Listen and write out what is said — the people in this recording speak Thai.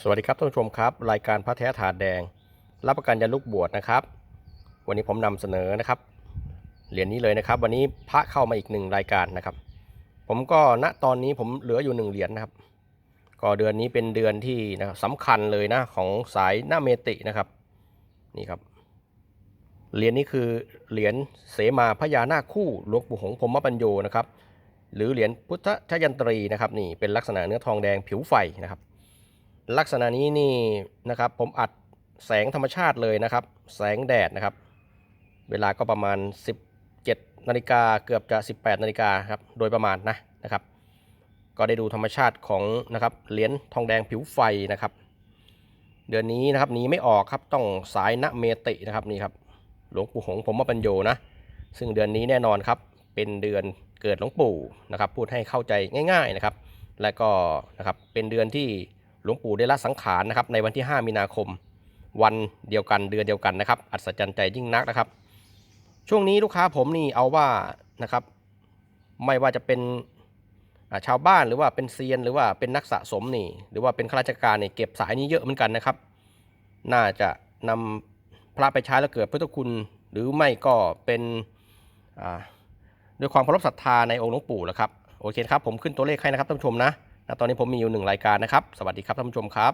สวัสดีครับท่านผู้ชมครับ รายการพระแท้ถาดแดง รับประกันยันลูกบวชนะครับ วันนี้ผมนำเสนอนะครับเหรียญนี้เลยนะครับ วันนี้พระเข้ามาอีกหนึ่งรายการนะครับ ผมก็ณตอนนี้ผมเหลืออยู่หนึ่งเหรียญนะครับ ก็เดือนนี้เป็นเดือนที่นะสำคัญเลยนะของสายหน้าเมตินะครับนี่ครับเหรียญนี้คือเหรียญเสมาพญานาคคู่หลวงปู่หงส์พรมปัญโยนะครับ หรือเหรียญพุทธชยันตรีนะครับนี่เป็นลักษณะเนื้อทองแดงผิวไฟนะครับ ลักษณะนี้นี่นะครับผมอัดแสงธรรมชาติเลยนะครับ แสงแดดนะครับ เวลาก็ประมาณ 17นาฬิกาเกือบจะ 18นาฬิกาครับโดยประมาณนะนะครับ ก็ได้ดูธรรมชาติของนะครับเหรียญทองแดงผิวไฟนะครับ เดือนนี้นะครับหนีไม่ออกครับต้องสายณเมตินะครับนี่ครับหลวงปู่หงส์ผมมาปัญโยนะ ซึ่งเดือนนี้แน่นอนครับเป็นเดือนเกิดหลวงปู่นะครับ พูดให้เข้าใจง่าย ๆนะครับ และก็นะครับเป็นเดือนที่ หลวงปู่ได้ละสังขารนะครับในวันที่ 5 มีนาคม วันเดียวกันเดือนเดียวกันนะครับ อัศจรรย์ใจยิ่งนักนะครับ ช่วงนี้ลูกค้าผมนี่เอาว่านะครับ ไม่ว่าจะเป็นชาวบ้านหรือว่าเป็นเซียนหรือว่าเป็นนักสะสมนี่ หรือว่าเป็นข้าราชการนี่เก็บสายนี้เยอะเหมือนกันนะครับ น่าจะนำพระไปใช้แล้วเกิดพุทธคุณ หรือไม่ก็เป็นด้วยความเคารพศรัทธาในองค์หลวงปู่แหละครับโอเคครับผมขึ้นตัวเลขให้นะครับท่านผู้ชมนะ ณตอนนี้ผมมีอยู่หนึ่งรายการนะครับ สวัสดีครับท่านผู้ชมครับ